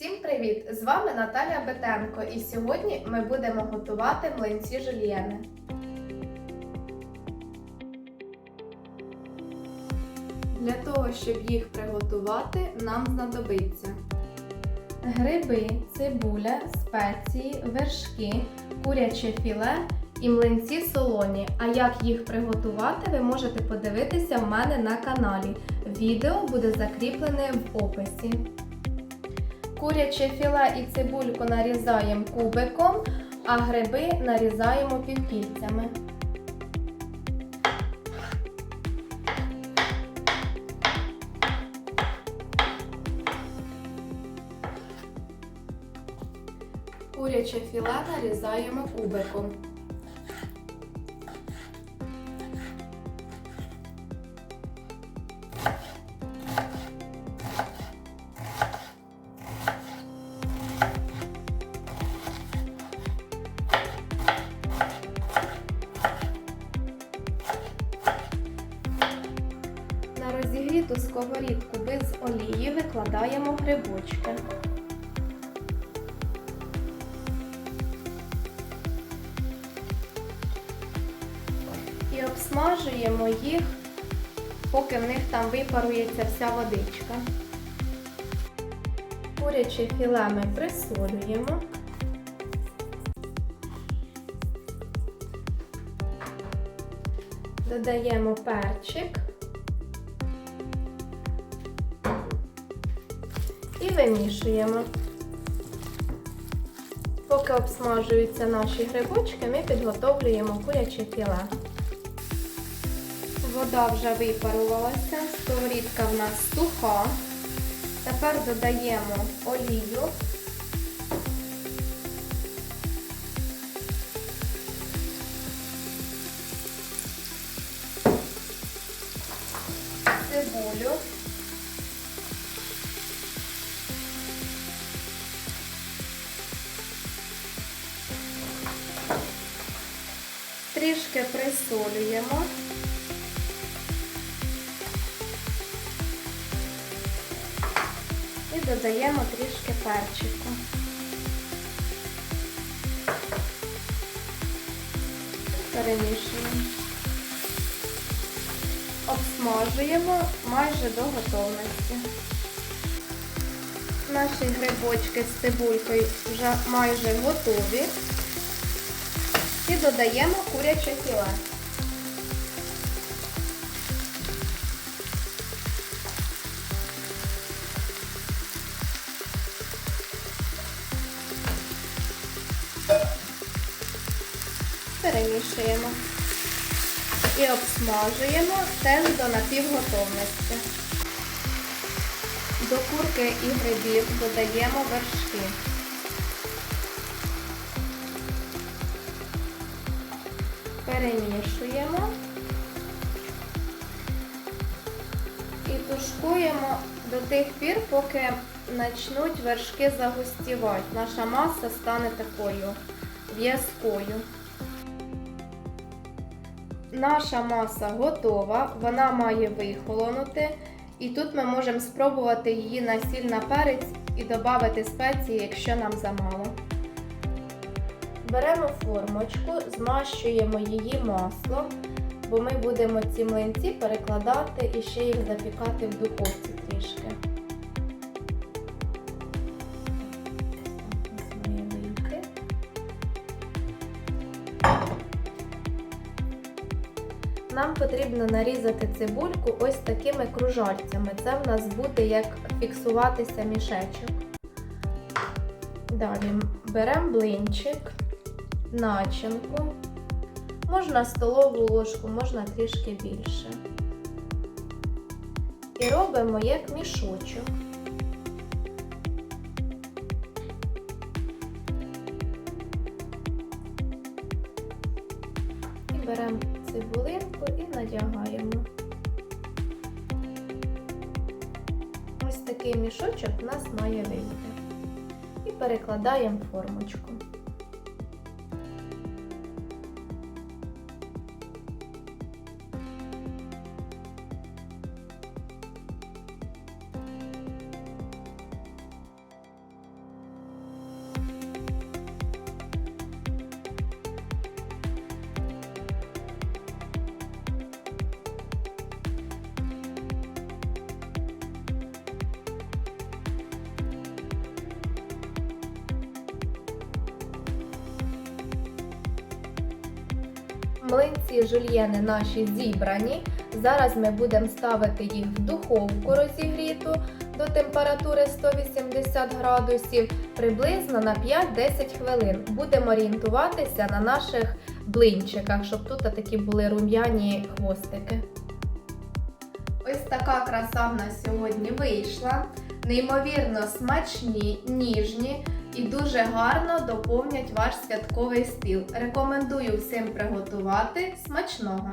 Всім привіт! З вами Наталя Бетенко і сьогодні ми будемо готувати млинці жульєни. Для того, щоб їх приготувати, нам знадобиться гриби, цибуля, спеції, вершки, куряче філе і млинці солоні. А як їх приготувати, ви можете подивитися в мене на каналі. Відео буде закріплене в описі. Куряче філе і цибульку нарізаємо кубиком, а гриби нарізаємо півкільцями. Куряче філе нарізаємо кубиком. Розігріту сковорідку без олії викладаємо грибочки. І обсмажуємо їх, поки в них там випарується вся водичка. Куряче філе ми присолюємо. Додаємо перчик. Вимішуємо. Поки обсмажуються наші грибочки, ми підготовлюємо куряче філе. Вода вже випарувалася, сковорідка в нас суха. Тепер додаємо олію. Цибулю. Трішки присолюємо. І додаємо трішки перчику. Перемішуємо. Обсмажуємо майже до готовності. Наші грибочки з цибулькою вже майже готові. І додаємо куряче філе. Перемішуємо і обсмажуємо теж до напівготовності. До курки і грибів додаємо вершки. Перемішуємо і тушкуємо до тих пір, поки почнуть вершки загустівати. Наша маса стане такою в'язкою. Наша маса готова, вона має вихолонути. І тут ми можемо спробувати її на сіль на перець і додати спеції, якщо нам замало. Беремо формочку, змащуємо її маслом, бо ми будемо ці млинці перекладати і ще їх запікати в духовці трішки. Нам потрібно нарізати цибульку ось такими кружальцями. Це в нас буде як фіксуватися мішечок. Далі беремо блинчик начинку. Можна столову ложку, можна трішки більше. І робимо як мішочок. І беремо цибулинку і надягаємо. Ось такий мішочок у нас має вийти. І перекладаємо формочку. Млинці жульєни наші зібрані. Зараз ми будемо ставити їх в духовку розігріту до температури 180 градусів приблизно на 5-10 хвилин. Будемо орієнтуватися на наших блинчиках, щоб тут такі були рум'яні хвостики. Ось така краса в нас сьогодні вийшла. Неймовірно смачні, ніжні і дуже гарно доповнять ваш святковий стіл. Рекомендую всім приготувати смачного!